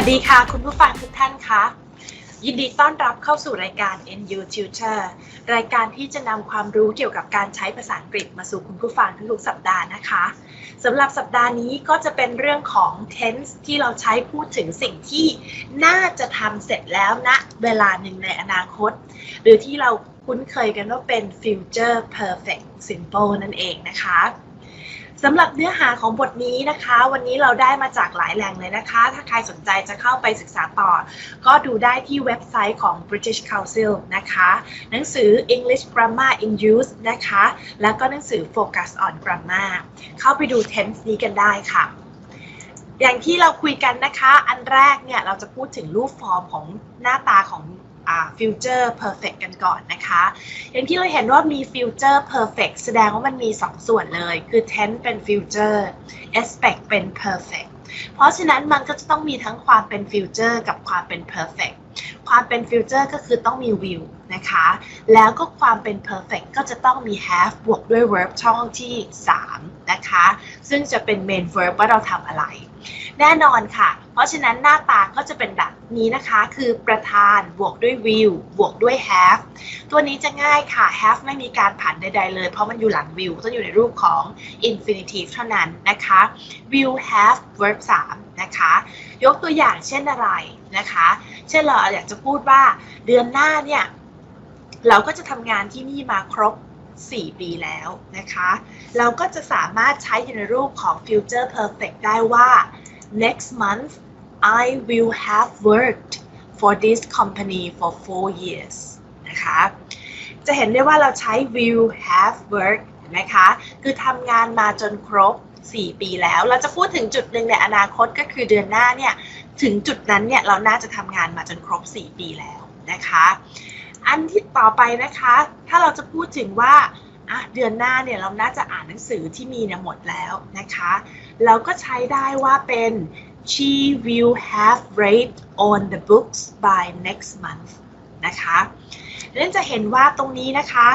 สวัสดีค่ะ คุณผู้ฟังทุกท่านคะยินดีต้อนรับเข้าสู่รายการ NU Tutor รายการที่จะนำความรู้เกี่ยวกับการใช้ภาษาอังกฤษมาสู่คุณผู้ฟังทุกสัปดาห์นะคะสำหรับสัปดาห์นี้ก็จะเป็นเรื่องของ tense ที่เราใช้พูดถึงสิ่งที่น่าจะทำเสร็จแล้วณนะเวลาหนึ่งในอนาคต หรือที่เราคุ้นเคยกันว่าเป็น future perfect simple นั่นเองนะคะ สำหรับเนื้อหาของบทนี้นะคะ วันนี้เราได้มาจากหลายแหล่งเลยนะคะ ถ้าใครสนใจจะเข้าไปศึกษาต่อ ก็ดูได้ที่เว็บไซต์ของ British Council นะคะ หนังสือ English Grammar in Use นะคะ แล้วก็หนังสือ Focus on Grammar เข้าไปดู tense นี้กันได้ค่ะ อย่างที่เราคุยกันนะคะ อันแรกเนี่ยเราจะพูดถึงรูปฟอร์มของหน้าตาของ future perfect กันก่อนนะคะ อย่างที่เราเห็นว่ามี future perfect แสดงว่ามันมี 2 ส่วนเลย คือ tense เป็น future aspect เป็น perfect เพราะฉะนั้นมันก็จะต้องมีทั้งความเป็น future กับความเป็น perfect ความเป็น future ก็คือต้องมี will นะคะ แล้วก็ความเป็น perfect ก็จะต้องมี have บวกด้วย verb ช่องที่ 3 นะคะ ซึ่งจะเป็น main verb ว่าเราทำอะไร แน่นอนค่ะ เพราะฉะนั้นหน้าตาก็จะเป็นแบบนี้นะคะ คือประธานบวกด้วย will บวกด้วย have ตัวนี้จะง่ายค่ะ have ไม่มีการผันใดๆเลย เพราะมันอยู่หลัง will ต้องอยู่ในรูปของ infinitive เท่านั้นนะคะ will have verb 3 นะคะ ยกตัวอย่างเช่นอะไรนะคะ เช่นเราอยากจะพูดว่าเดือนหน้าเนี่ย เราก็จะทำงานที่นี่มาครบ 4 ปีแล้วนะคะ เราก็จะสามารถใช้ในรูปของ future perfect ได้ว่า next month I will have worked for this company for four years นะคะ จะเห็นได้ว่าเราใช้ will have worked นไหมคะ คือทำงานมาจนครบ 4 ปีแล้ว เราจะพูดถึงจุดหนึ่งในอนาคตก็คือเดือนหน้าเนี่ย ถึงจุดนั้นเนี่ยเราน่าจะทำงานมาจนครบ 4 ปีแล้วนะคะ อันที่ต่อไปนะคะ ถ้าเราจะพูดถึงว่าอะเดือนหน้าเนี่ยเราน่าจะอ่านหนังสือที่มีเนี่ยหมดแล้วนะคะ เราก็ใช้ได้ว่าเป็น she will have read on the books by next month นะคะ นั่นจะเห็นว่าตรงนี้นะคะ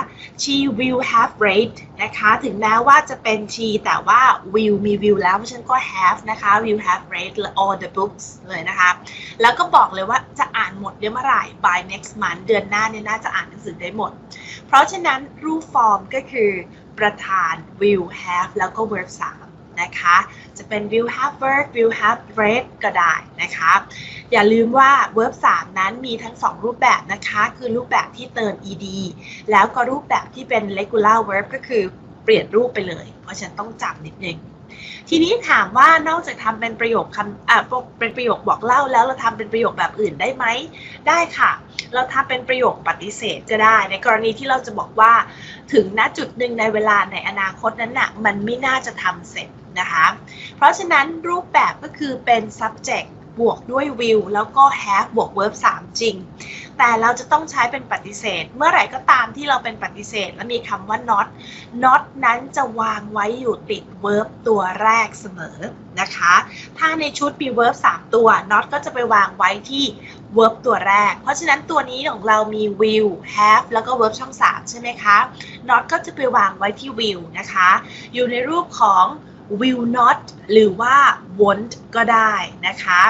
she will have read นะคะ ถึงแม้ว่าจะเป็น she แต่ว่า will มี will แล้ว เพราะฉะนั้นก็ have นะคะ will have read all the books เลยนะคะ แล้วก็บอกเลยว่าจะอ่านหมดเดี๋ยวเมื่อไหร่ by next month เดือนหน้าเนี่ยน่าจะอ่านหนังสือได้หมด เพราะฉะนั้นรูปฟอร์มก็คือประธาน will have แล้วก็ verb 3 นะคะ จะเป็น will have work will have read ก็ได้นะคะ อย่าลืมว่า verb 3 นั้นมีทั้ง 2 รูปแบบนะคะ คือรูปแบบที่เติม ed แล้วก็รูปแบบที่เป็น regular verb ก็คือเปลี่ยนรูปไปเลย เพราะฉะนั้นต้องจำนิดนึงทีนี้ถามว่านอกจากทำเป็นประโยคคำอ่าเป็นประโยคบอกเล่าแล้วเราทำเป็นประโยคแบบอื่นได้ไหม ได้ค่ะ เราทำเป็นประโยคปฏิเสธก็ได้ ในกรณีที่เราจะบอกว่า ถึงณจุดหนึ่งในเวลาในอนาคตนั้นน่ะมันไม่น่าจะทำเสร็จ นะคะ เพราะฉะนั้นรูปแบบก็คือเป็น subject บวกด้วย will แล้วก็ have บวก verb 3 จริง แต่เราจะต้องใช้เป็นปฏิเสธ เมื่อไหร่ก็ตามที่เราเป็นปฏิเสธ และมีคำว่า not not นั้นจะวางไว้อยู่ติด verb ตัวแรกเสมอนะคะ ถ้าในชุดมี verb 3 ตัว not ก็จะไปวางไว้ที่ verb ตัวแรก เพราะฉะนั้นตัวนี้ของเรามี will have แล้วก็ verb ช่อง 3 ใช่ไหมคะ not ก็จะไปวางไว้ที่ will นะคะ อยู่ในรูปของ will not หรือว่า won't ก็ได้นะคะ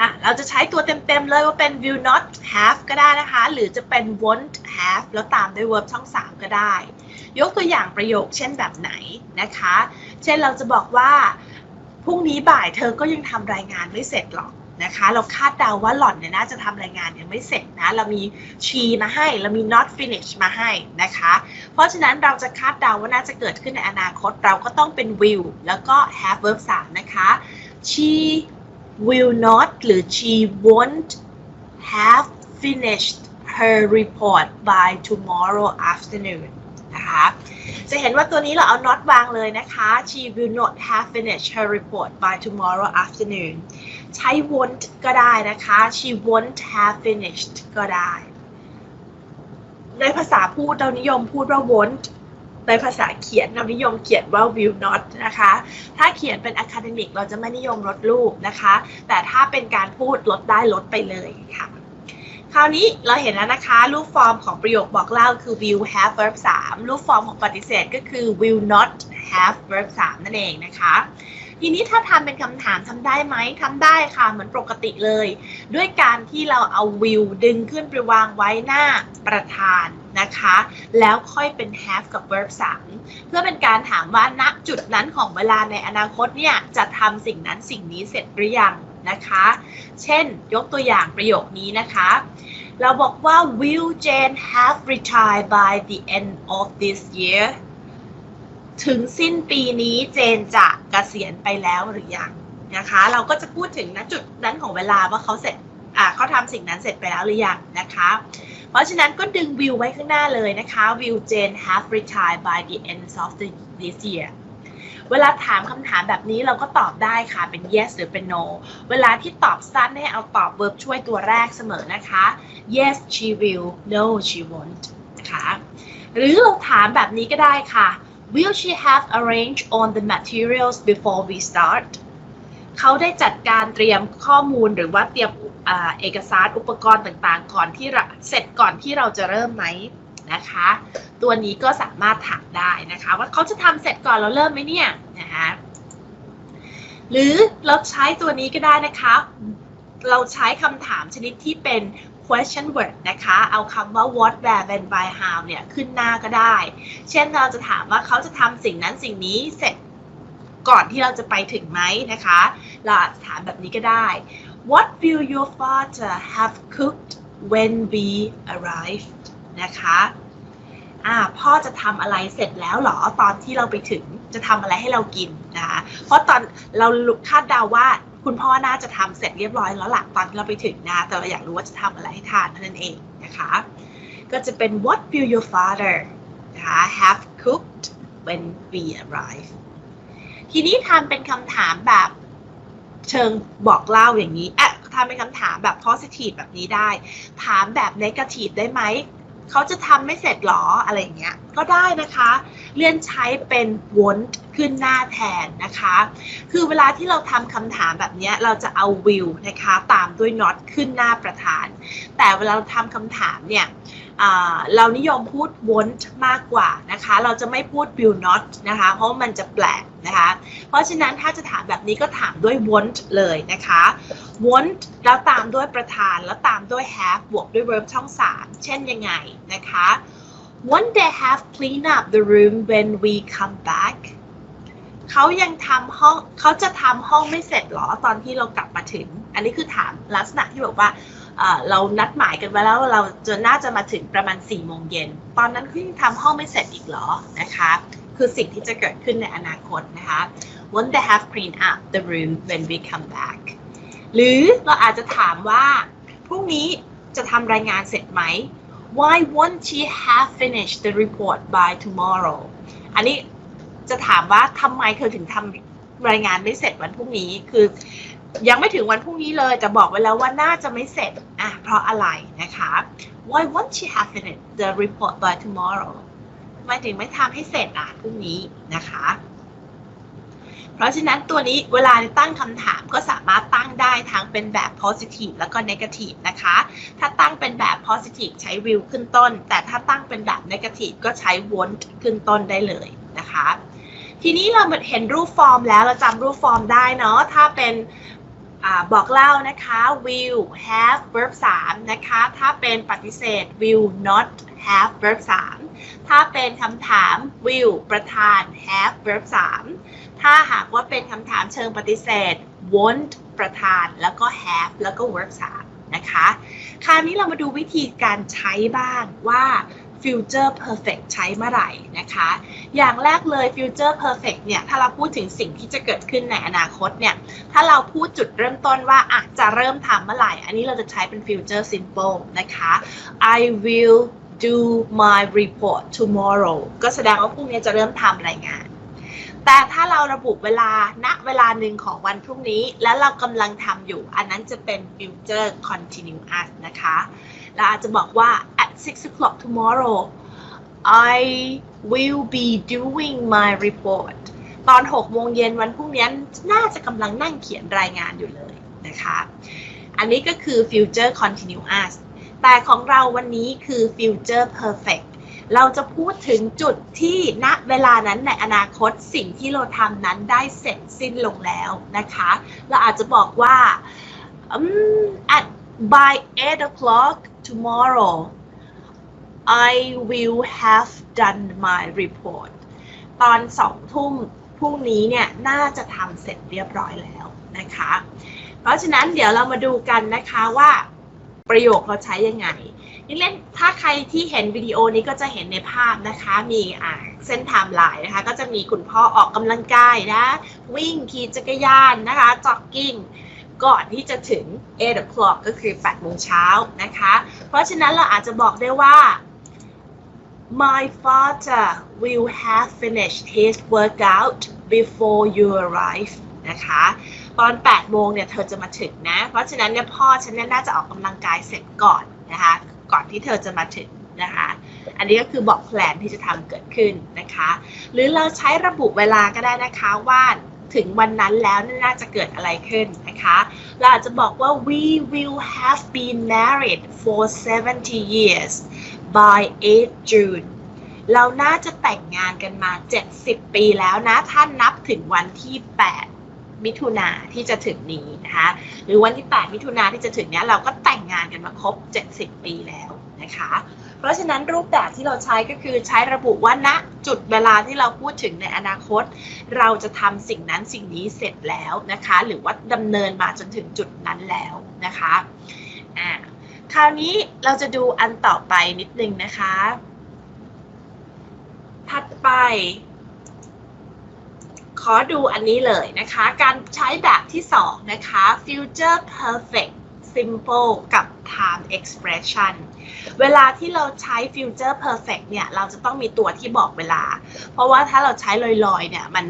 อะเราจะใช้ตัวเต็มๆเลยว่าเป็น will not have ก็ได้นะคะ หรือจะเป็น won't have แล้วตามด้วย verb ช่อง 3 ก็ได้ ยกตัวอย่างประโยคเช่นแบบไหนนะคะ เช่นเราจะบอกว่าพรุ่งนี้บ่ายเธอก็ยังทำรายงานไม่เสร็จหรอก นะคะ เราคาดเดาว่าหล่อนเนี่ยน่าจะทำรายงานยังไม่เสร็จนะ เรามี she มาให้ เรามี not finish มาให้นะคะ เพราะฉะนั้นเราจะคาดเดาว่าน่าจะเกิดขึ้นในอนาคต เราก็ต้องเป็น will แล้วก็ have verb 3 นะคะ she will not หรือ she won't have finished her report by tomorrow afternoon นะคะ จะเห็นว่าตัวนี้เราเอา not วางเลยนะคะ she will not have finished her report by tomorrow afternoon ใช้ won't ก็ได้นะคะ she won't have finished ก็ได้ ในภาษาพูดเรานิยมพูดว่า won't ในภาษาเขียนเรานิยมเขียนว่า will not นะคะ ถ้าเขียนเป็น academic เราจะไม่นิยมลดรูปนะคะ แต่ถ้าเป็นการพูดลดได้ลดไปเลยค่ะ คราวนี้เราเห็นแล้วนะคะ รูปฟอร์มของประโยคบอกเล่าคือ will have verb 3 รูปฟอร์มของปฏิเสธก็คือ will not have verb 3 นั่นเองนะคะ ทีนี้ถ้าทำเป็นคำถามทำได้ไหมทำได้ค่ะ เหมือนปกติเลย ด้วยการที่เราเอาวิวดึงขึ้นไปวางไว้หน้าประธานนะคะ แล้วค่อยเป็น have กับ verb 3 เพื่อเป็นการถามว่าณจุดนั้นของเวลาในอนาคตเนี่ย จะทำสิ่งนั้นสิ่งนี้เสร็จหรือยัง นะคะ เช่นยกตัวอย่างประโยคนี้นะคะ เราบอกว่า will Jane have retired by the end of this year ถึงสิ้นปีนี้เจนจะเกษียณไปแล้วหรือยังนะคะ เราก็จะพูดถึงณจุดนั้นของเวลาว่าเขาเสร็จอ่าเขาทำสิ่งนั้นเสร็จไปแล้วหรือยังนะคะ เพราะฉะนั้นก็ดึงวิวไว้ข้างหน้าเลยนะคะ will Jane have retired by the end of the this year เวลาถามคำถามแบบนี้เราก็ตอบได้ค่ะเป็น yes หรือเป็น no เวลาที่ตอบสั้นให้เอาตอบ verb ช่วยตัวแรกเสมอนะคะ yes she will no she won't นะคะหรือเราถามแบบนี้ก็ได้ค่ะ will she have arranged on the materials before we start เขาได้จัดการเตรียมข้อมูลหรือว่าเตรียมเอกสารอุปกรณ์ต่างๆ ก่อนที่เสร็จก่อนที่เราจะเริ่มไหม นะคะ ตัวนี้ก็สามารถถามได้นะคะ ว่าเขาจะทำเสร็จก่อนเราเริ่มไหมเนี่ยนะคะหรือเราใช้ตัวนี้ก็ได้นะคะ เราใช้คำถามชนิดที่เป็น question word นะคะ เอาคำว่า what where when why how เนี่ยขึ้นหน้าก็ได้ เช่นเราจะถามว่าเขาจะทำสิ่งนั้นสิ่งนี้เสร็จก่อนที่เราจะไปถึงไหมนะคะ เราอาจจะถามแบบนี้ก็ได้ What will your father have cooked when we arrived นะคะ อ่าพ่อจะทำอะไรเสร็จแล้วหรอตอนที่เราไปถึงจะทำอะไรให้เรากินนะคะเพราะตอนเราคาดเดาว่าคุณพ่อน่าจะทำเสร็จเรียบร้อยแล้วหละตอนที่เราไปถึงนะแต่เราอยากรู้ว่าจะทำอะไรให้ทานเท่านั้นเองนะคะก็จะเป็น What will your father นะคะ have cooked when we arrive ทีนี้ทำเป็นคำถามแบบเชิงบอกเล่าอย่างนี้อะทำเป็นคำถามแบบ positive แบบนี้ได้ ถามแบบ negative ได้ไหม เขาจะทำไม่เสร็จหรออะไรอย่างเงี้ยก็ได้นะคะ เลื่อนใช้เป็น won't ขึ้นหน้าแทนนะคะ คือเวลาที่เราทำคำถามแบบนี้เราจะเอา will นะคะตามด้วย not ขึ้นหน้าประธาน แต่เวลาเราทำคำถามเนี่ยเรานิยมพูด won't มากกว่านะคะ เราจะไม่พูด will not นะคะ เพราะมันจะแปลกนะคะ เพราะฉะนั้นถ้าจะถามแบบนี้ก็ถามด้วย won't เลยนะคะ won't แล้วตามด้วยประธาน แล้วตามด้วย have บวกด้วย verb ช่อง 3 เช่นยังไงนะคะ won't they have clean up the room when we come back เขายังทำห้องเขาจะทำห้องไม่เสร็จหรอตอนที่เรากลับมาถึง อันนี้คือถามลักษณะที่บอกว่าเรานัดหมายกันไว้แล้วเราจะน่าจะมาถึงประมาณ4ี่โมงเย็น ตอนนั้นคือยังทำห้องไม่เสร็จอีกหรอนะคะ คือสิ่งที่จะเกิดขึ้นในอนาคตนะคะ won't they have cleaned up the room when we come back หรือเราอาจจะถามว่าพรุ่งนี้จะทำรายงานเสร็จไหม why won't she have finished the report by tomorrow อันนี้จะถามว่าทำไมเธอถึงทำรายงานไม่เสร็จวันพรุ่งนี้ คือยังไม่ถึงวันพรุ่งนี้เลยแต่บอกไว้แล้วว่าน่าจะไม่เสร็จอะเพราะอะไรนะคะ Why won't she have finished the report by tomorrow ทำไมถึงไม่ทำให้เสร็จอะพรุ่งนี้นะคะ เพราะฉะนั้นตัวนี้เวลาตั้งคำถามก็สามารถตั้งได้ทั้งเป็นแบบ positive แล้วก็ negative นะคะ ถ้าตั้งเป็นแบบ positive ใช้ will ขึ้นต้น แต่ถ้าตั้งเป็นแบบ negative ก็ใช้ won't ขึ้นต้นได้เลยนะคะ ทีนี้เราเห็นรูปฟอร์มแล้วเราจำรูปฟอร์มได้เนาะ ถ้าเป็นอบอกเล่านะคะ will have verb 3 นะคะ ถ้าเป็นปฏิเสธ will not have verb 3 ถ้าเป็นคำถาม will ประธาน have verb 3 ถ้าหากว่าเป็นคำถามเชิงปฏิเสธ won't ประธานแล้วก็ have แล้วก็ verb 3 นะคะ คราวนี้เรามาดูวิธีการใช้บ้างว่า future perfect ใช้เมื่อไหร่นะคะ อย่างแรกเลย future perfect เนี่ย ถ้าเราพูดถึงสิ่งที่จะเกิดขึ้นในอนาคตเนี่ย ถ้าเราพูดจุดเริ่มต้นว่าอะจะเริ่มทำเมื่อไหร่ อันนี้เราจะใช้เป็น future simple นะคะ I will do my report tomorrow ก็แสดงว่าพรุ่งนี้จะเริ่มทำรายงาน แต่ถ้าเราระบุเวลาณเวลาหนึ่งของวันพรุ่งนี้ แล้วเรากำลังทำอยู่ อันนั้นจะเป็น future continuous นะคะ เราอาจจะบอกว่า at six o'clock tomorrow I will be doing my report ตอน6โมงเย็นวันพรุ่งนี้น่าจะกำลังนั่งเขียนรายงานอยู่เลยนะคะ อันนี้ก็คือ future continuous แต่ของเราวันนี้คือ future perfect เราจะพูดถึงจุดที่ณเวลานั้นในอนาคตสิ่งที่เราทำนั้นได้เสร็จสิ้นลงแล้วนะคะ เราอาจจะบอกว่า um, at by 8 o'clock tomorrow I will have done my report ตอนสองทุ่มพรุ่งนี้เนี่ยน่าจะทำเสร็จเรียบร้อยแล้วนะคะ เพราะฉะนั้นเดี๋ยวเรามาดูกันนะคะว่า ประโยคเราใช้ยังไง นี่เล่นถ้าใครที่เห็นวิดีโอนี้ก็จะเห็นในภาพนะคะ มีอ่าเส้นไทม์ไลน์นะคะ ก็จะมีคุณพ่อออกกำลังกายนะ วิ่งขี่จักรยานนะคะจ็อกกิ้งก่อนที่จะถึง 8 o'clock ก็คือ8โมงเช้านะคะ เพราะฉะนั้นเราอาจจะบอกได้ว่า My father will have finished his workout before you arrive นะคะ ตอน8โมงเนี่ยเธอจะมาถึงนะ เพราะฉะนั้นเนี่ยพ่อฉันเนี่ยน่าจะออกกำลังกายเสร็จก่อนนะคะ ก่อนที่เธอจะมาถึงนะคะ อันนี้ก็คือบอกแผนที่จะทำเกิดขึ้นนะคะ หรือเราใช้ระบุเวลาก็ได้นะคะว่าถึงวันนั้นแล้วน่าจะเกิดอะไรขึ้นนะคะ เราอาจจะบอกว่า we will have been married for 70 years by 8 June เราน่าจะแต่งงานกันมา 70 ปีแล้วนะ ถ้านับถึงวันที่ 8 มิถุนาที่จะถึงนี้นะคะหรือวันที่ 8 มิถุนาที่จะถึงเนี้ยเราก็แต่งงานกันมาครบ 70 ปีแล้วนะคะ เพราะฉะนั้นรูปแบบที่เราใช้ก็คือใช้ระบุว่าณจุดเวลาที่เราพูดถึงในอนาคต เราจะทำสิ่งนั้นสิ่งนี้เสร็จแล้วนะคะ หรือว่าดำเนินมาจนถึงจุดนั้นแล้วนะคะอ่าคราวนี้เราจะดูอันต่อไปนิดนึงนะคะ ถัดไป ขอดูอันนี้เลยนะคะ การใช้แบบที่สองนะคะ future perfect simple กับ time expression เวลาที่เราใช้ future perfect เนี่ย เราจะต้องมีตัวที่บอกเวลา เพราะว่าถ้าเราใช้ลอยๆ เนี่ย มัน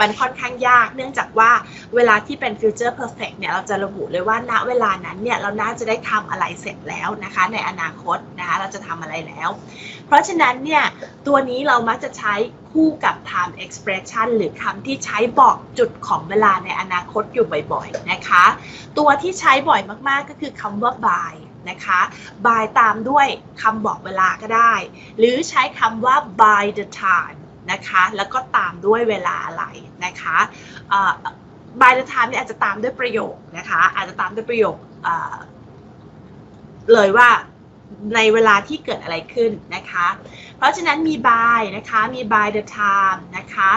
มันค่อนข้างยาก เนื่องจากว่าเวลาที่เป็น future perfect เนี่ยเราจะระบุเลยว่าณเวลานั้นเนี่ยเราน่าจะได้ทำอะไรเสร็จแล้วนะคะ ในอนาคตนะคะเราจะทำอะไรแล้ว เพราะฉะนั้นเนี่ยตัวนี้เรามักจะใช้คู่กับ time expression หรือคำที่ใช้บอกจุดของเวลาในอนาคตอยู่บ่อยๆนะคะ ตัวที่ใช้บ่อยมากๆก็คือคำว่า by นะคะ by ตามด้วยคำบอกเวลาก็ได้ หรือใช้คำว่า by the time นะคะ แล้วก็ตามด้วยเวลาอะไรนะคะเอ่อ by the time เนี่ยอาจจะตามด้วยประโยคนะคะ อาจจะตามด้วยประโยคเอ่อเลยว่าในเวลาที่เกิดอะไรขึ้นนะคะ เพราะฉะนั้นมี by นะคะ มี by the time นะคะ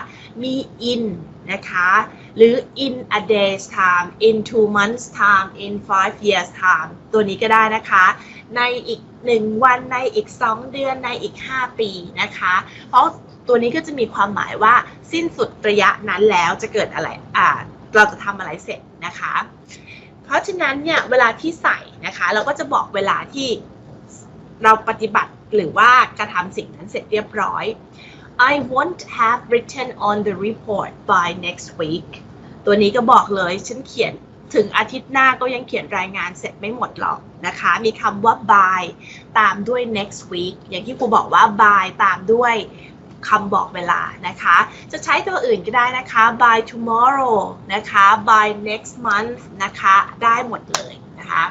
มี in นะคะ หรือ in a day's time in two months time in five years time ตัวนี้ก็ได้นะคะ ในอีก 1 วันในอีก 2 เดือนในอีก 5 ปีนะคะ เพราะ ตัวนี้ก็จะมีความหมายว่าสิ้นสุดระยะนั้นแล้วจะเกิดอะไรอ่าเราจะทำอะไรเสร็จนะคะ เพราะฉะนั้นเนี่ยเวลาที่ใส่นะคะ เราก็จะบอกเวลาที่เราปฏิบัติหรือว่ากระทำสิ่งนั้นเสร็จเรียบร้อย I won't have written on the report by next week ตัวนี้ก็บอกเลยฉันเขียนถึงอาทิตย์หน้าก็ยังเขียนรายงานเสร็จไม่หมดหรอกนะคะ มีคำว่า by ตามด้วย next week อย่างที่ครูบอกว่า by ตามด้วย คำบอกเวลานะคะ จะใช้ตัวอื่นก็ได้นะคะ by tomorrow นะคะ by next month นะคะ ได้หมดเลยนะคะ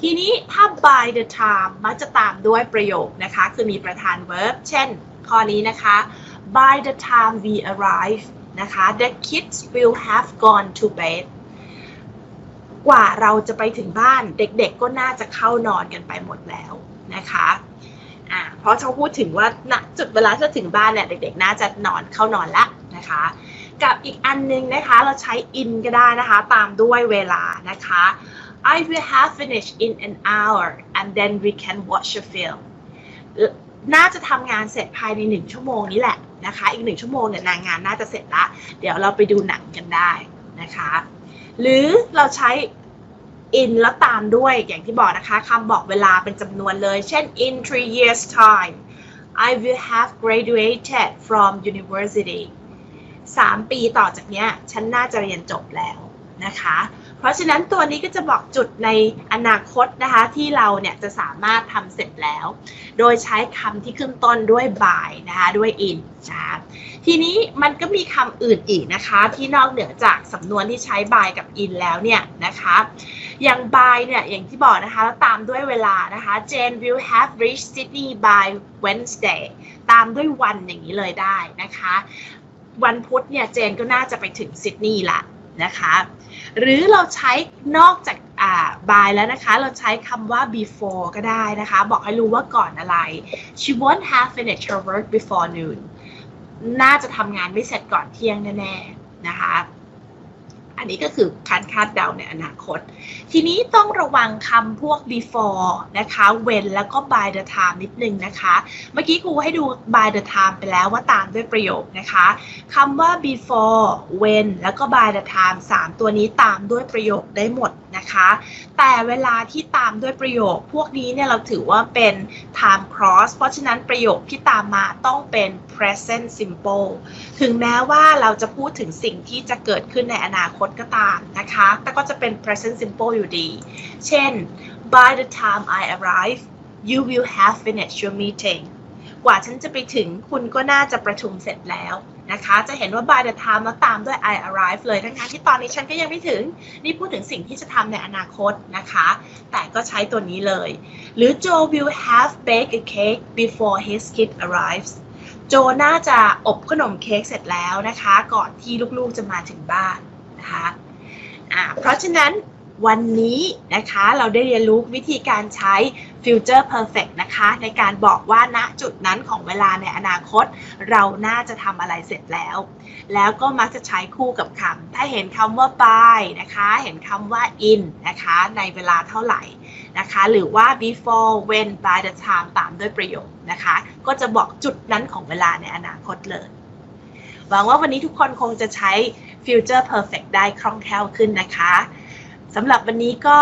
ทีนี้ถ้า by the time มักจะตามด้วยประโยคนะคะ คือมีประธาน verb เช่น ข้อนี้นะคะ by the time we arrive นะคะ the kids will have gone to bed กว่าเราจะไปถึงบ้านเด็กๆก็น่าจะเข้านอนกันไปหมดแล้วนะคะ อ่าเพราะเขาพูดถึงว่าณจุดเวลาที่ถึงบ้านเนี่ยเด็กๆ น่าจะนอนเข้านอนละนะคะ กับอีกอันนึงนะคะเราใช้ in ก็ได้นะคะ ตามด้วยเวลานะคะ I will have finished in an hour and then we can watch a film น่าจะทำงานเสร็จภายในหนึ่งชั่วโมงนี้แหละนะคะ อีกหนึ่งชั่วโมงเนี่ยนางงานน่าจะเสร็จละ เดี๋ยวเราไปดูหนังกันได้นะคะ หรือเราใช้ in แล้วตามด้วยอย่างที่บอกนะคะคำบอกเวลาเป็นจำนวนเลย เช่น in three years time I will have graduated from university สามปีต่อจากเนี้ย ฉันน่าจะเรียนจบแล้วนะคะ เพราะฉะนั้นตัวนี้ก็จะบอกจุดในอนาคตนะคะที่เราเนี่ยจะสามารถทำเสร็จแล้ว โดยใช้คำที่ขึ้นต้นด้วย by นะคะด้วย in นะคะทีนี้มันก็มีคำอื่นอีกนะคะที่นอกเหนือจากสำนวนที่ใช้ by กับ in แล้วเนี่ยนะคะอย่าง by เนี่ยอย่างที่บอกนะคะแล้วตามด้วยเวลานะคะ Jane will have reached Sydney by Wednesday ตามด้วยวันอย่างนี้เลยได้นะคะ วันพุธเนี่ยเจนก็น่าจะไปถึงซิดนีย์ละ นะคะ หรือเราใช้นอกจากอ่า by แล้วนะคะ เราใช้คำว่า before ก็ได้นะคะ บอกให้รู้ว่าก่อนอะไร she won't have finished her work before noon น่าจะทำงานไม่เสร็จก่อนเที่ยงแน่ๆนะคะ อันนี้ก็คือการคาดเดาในอนาคต ทีนี้ต้องระวังคำพวก before นะคะ when แล้วก็ by the time นิดนึงนะคะ เมื่อกี้ครูให้ดู by the time ไปแล้วว่าตามด้วยประโยคนะคะคำว่า before when แล้วก็ by the time 3 ตัวนี้ตามด้วยประโยคได้หมดนะคะ แต่เวลาที่ตามด้วยประโยค พวกนี้เนี่ยเราถือว่าเป็น time cross เพราะฉะนั้นประโยคที่ตามมาต้องเป็น present simple ถึงแม้ว่าเราจะพูดถึงสิ่งที่จะเกิดขึ้นในอนาคตตก็ตามนะคะ แต่ก็จะเป็น present simple อยู่ดี เช่น by the time I arrive you will have finished your meeting กว่าฉันจะไปถึงคุณก็น่าจะประชุมเสร็จแล้วนะคะ จะเห็นว่า by the time แล้วตามด้วย I arrive เลยทั้งๆที่ตอนนี้ฉันก็ยังไม่ถึง นี่พูดถึงสิ่งที่จะทำในอนาคตนะคะ แต่ก็ใช้ตัวนี้เลย หรือ Joe will have baked a cake before his kid arrives โจน่าจะอบขนมเค้กเสร็จแล้วนะคะ ก่อนที่ลูกๆจะมาถึงบ้าน นะคะอ่าเพราะฉะนั้นวันนี้นะคะเราได้เรียนรู้วิธีการใช้ future perfect นะคะในการบอกว่าณจุดนั้นของเวลาในอนาคต เราน่าจะทำอะไรเสร็จแล้ว แล้วก็มักจะใช้คู่กับคำถ้าเห็นคำว่า by นะคะ เห็นคำว่า in นะคะในเวลาเท่าไหร่นะคะ หรือว่า before when by the time ตามด้วยประโยคนะคะ ก็จะบอกจุดนั้นของเวลาในอนาคตเลยหวังว่าวันนี้ทุกคนคงจะใช้ future perfect ได้คล่องแคล่วขึ้นนะคะสำหรับวันนี้ก็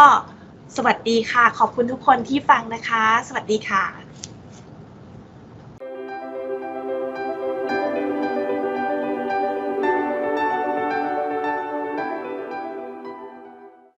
สวัสดีค่ะ ขอบคุณทุกคนที่ฟังนะคะ สวัสดีค่ะ